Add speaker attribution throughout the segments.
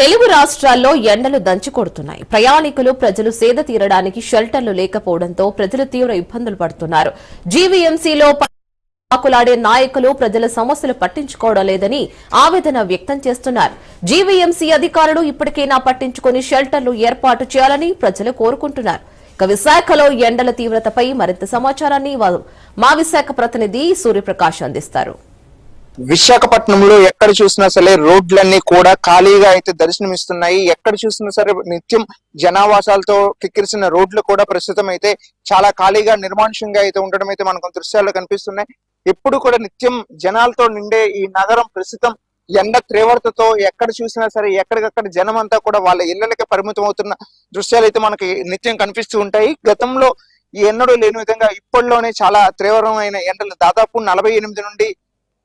Speaker 1: తెలుగు రాష్ట్రాల్లో ఎండలు దంచి కొడుతున్నాయి. ప్రయాణికులు ప్రజలు సేద తీరడానికి షెల్టర్లు లేకపోవడంతో ప్రజలు తీవ్ర ఇబ్బందులు పడుతున్నారు. జీవీఎంసీలో పాకులాడే నాయకులు ప్రజల సమస్యలు పట్టించుకోవడం లేదని ఆవేదన వ్యక్తం చేస్తున్నారు. జీవీఎంసీ అధికారులు ఇప్పటికైనా పట్టించుకుని షెల్టర్లు ఏర్పాటు చేయాలని ప్రజలు కోరుకుంటున్నారు. ఇక విశాఖలో ఎండల తీవ్రతపై మరింత సమాచారాన్ని మా విశాఖ ప్రతినిధి సూర్యప్రకాష్ అందిస్తారు.
Speaker 2: విశాఖపట్నంలో ఎక్కడ చూసినా సరే రోడ్లన్నీ కూడా ఖాళీగా అయితే దర్శనమిస్తున్నాయి. ఎక్కడ చూసినా సరే నిత్యం జనావాసాలతో కిక్కిరిసిన రోడ్లు కూడా ప్రస్తుతం అయితే చాలా ఖాళీగా నిర్మానుష్యంగా అయితే ఉండడం అయితే మనకు దృశ్యాల్లో కనిపిస్తున్నాయి. ఎప్పుడు కూడా నిత్యం జనాలతో నిండే ఈ నగరం ప్రస్తుతం ఎండ తీవ్రతతో ఎక్కడ చూసినా సరే ఎక్కడికక్కడ జనం అంతా కూడా వాళ్ళ ఇళ్ళకే పరిమితం అవుతున్న దృశ్యాలు అయితే మనకి నిత్యం కనిపిస్తూ ఉంటాయి. గతంలో ఎన్నడూ లేని విధంగా ఇప్పటిలోనే చాలా తీవ్రమైన ఎండలు దాదాపు నలభై ఎనిమిది నుండి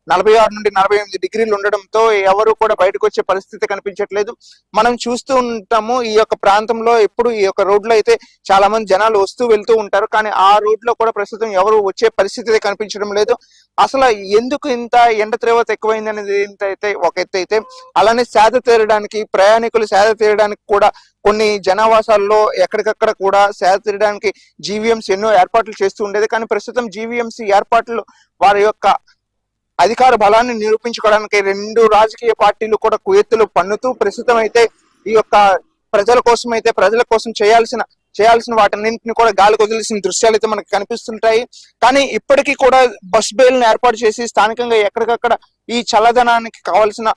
Speaker 2: నలభై ఆరు నుండి నలభై ఎనిమిది డిగ్రీలు ఉండడంతో ఎవరు కూడా బయటకు వచ్చే పరిస్థితి కనిపించట్లేదు. మనం చూస్తూ ఉంటాము ఈ యొక్క ప్రాంతంలో ఎప్పుడు ఈ యొక్క రోడ్లో అయితే చాలా మంది జనాలు వస్తూ వెళ్తూ ఉంటారు కానీ ఆ రోడ్లో కూడా ప్రస్తుతం ఎవరు వచ్చే పరిస్థితి కనిపించడం లేదు. అసలు ఎందుకు ఇంత ఎండ తీవ్రత ఎక్కువైంది అనేది అయితే ఒక ఎత్తు అయితే అలానే సేద తీరడానికి ప్రయాణికులు సేద తీరడానికి కూడా కొన్ని జనావాసాల్లో ఎక్కడికక్కడ కూడా సేద తీరడానికి జీవీఎంసీ ఎన్నో ఏర్పాట్లు చేస్తూ ఉండేది. కానీ ప్రస్తుతం జీవీఎంసీ ఏర్పాట్లు వారి యొక్క అధికార బలాన్ని నిరూపించుకోవడానికి రెండు రాజకీయ పార్టీలు కూడా కుయెత్తులు పన్నుతూ ప్రస్తుతం అయితే ఈ యొక్క ప్రజల కోసం అయితే ప్రజల కోసం చేయాల్సిన చేయాల్సిన వాటన్నింటిని కూడా గాలి వదిలేసిన దృశ్యాలు అయితే మనకు కనిపిస్తుంటాయి. కానీ ఇప్పటికీ కూడా బస్ బేల్ని ఏర్పాటు చేసి స్థానికంగా ఎక్కడికక్కడ ఈ చల్లదనానికి కావాల్సిన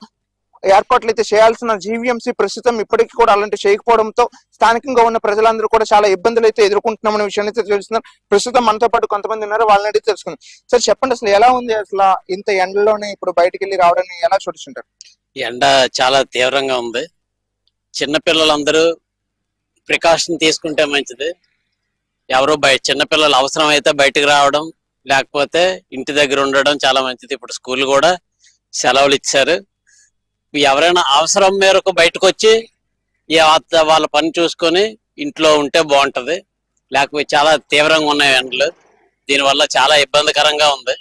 Speaker 2: ఏర్పాట్లు అయితే చేయాల్సిన జీవీఎంసీ ప్రస్తుతం ఇప్పటికీ కూడా అలాంటి చేయకపోవడంతో స్థానికంగా ఉన్న ప్రజలందరూ కూడా చాలా ఇబ్బందులు అయితే ఎదుర్కొంటున్నామనే విషయాన్ని అయితే తెలుస్తున్నారు. ప్రస్తుతం మనతో పాటు కొంతమంది ఉన్నారు వాళ్ళని అడిగి తెలుసుకుందాం. సార్ చెప్పండి అసలు ఎలా ఉంది అసలు ఇంత ఎండలోనే ఇప్పుడు బయటికి వెళ్ళి రావడాన్ని ఎలా చూడుచుంటారు
Speaker 3: ఎండ చాలా తీవ్రంగా ఉంది. చిన్నపిల్లలందరూ ప్రికాషన్ తీసుకుంటే మంచిది. ఎవరు బయట చిన్నపిల్లలు అవసరం అయితే బయటకు రావడం లేకపోతే ఇంటి దగ్గర ఉండడం చాలా మంచిది. ఇప్పుడు స్కూల్ కూడా సెలవులు ఇచ్చారు. ఎవరైనా అవసరం మేరకు బయటకు వచ్చి వాళ్ళ పని చూసుకొని ఇంట్లో ఉంటే బాగుంటది. లేకపోతే చాలా తీవ్రంగా ఉన్నాయి ఎండలు. దీనివల్ల చాలా ఇబ్బందికరంగా ఉంది.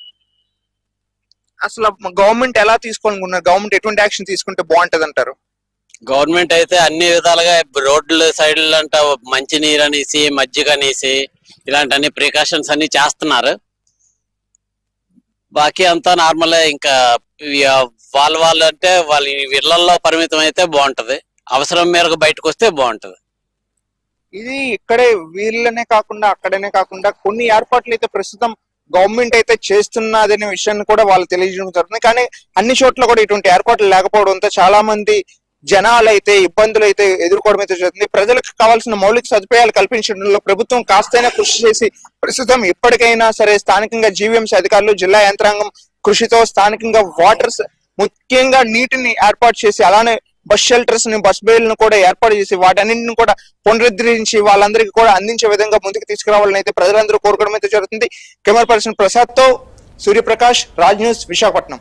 Speaker 2: అసలు గవర్నమెంట్ ఎలా తీసుకోవాలనుకున్నారు గవర్నమెంట్ ఎటువంటి యాక్షన్ తీసుకుంటే బాగుంటది అంటారు
Speaker 3: గవర్నమెంట్ అయితే అన్ని విధాలుగా రోడ్ల సైడ్ అంట మంచి నీరు అనేసి మజ్జిగ అనేసి ఇలాంటి అన్ని ప్రికాషన్స్ అన్ని చేస్తున్నారు. బాకీ అంతా నార్మల్ ఇంకా వాళ్ళ వాళ్ళు అంటే వాళ్ళ ఇళ్ళలో పరిమితం అయితే బాగుంటది. అవసరం మేరకు బయటకు వస్తే బాగుంటది.
Speaker 2: ఇది ఇక్కడే వీళ్ళనే కాకుండా అక్కడనే కాకుండా కొన్ని ఏర్పాట్లు అయితే ప్రస్తుతం గవర్నమెంట్ అయితే చేస్తున్నదనే విషయాన్ని కూడా వాళ్ళు తెలియజేయడం జరుగుతుంది. కానీ అన్ని చోట్ల కూడా ఇటువంటి ఏర్పాట్లు లేకపోవడంతో చాలా మంది జనాలు అయితే ఇబ్బందులు అయితే ఎదుర్కోవడం అయితే జరుగుతుంది. ప్రజలకు కావాల్సిన మౌలిక సదుపాయాలు కల్పించడంలో ప్రభుత్వం కాస్తైనా కృషి చేసి ప్రస్తుతం ఇప్పటికైనా సరే స్థానికంగా జీవీఎంసీ అధికారులు జిల్లా యంత్రాంగం కృషితో స్థానికంగా వాటర్ ముఖ్యంగా నీటిని ఏర్పాటు చేసి అలానే బస్ షెల్టర్స్ని బస్ బేల్ను కూడా ఏర్పాటు చేసి వాటన్నింటిని కూడా పునరుద్ధరించి వాళ్ళందరికీ కూడా అందించే విధంగా ముందుకు తీసుకురావాలని అయితే ప్రజలందరూ కోరుకోవడం అయితే జరుగుతుంది. కెమెరా పర్సన్ ప్రసాద్తో సూర్యప్రకాష్ రాజ్ న్యూస్ విశాఖపట్నం.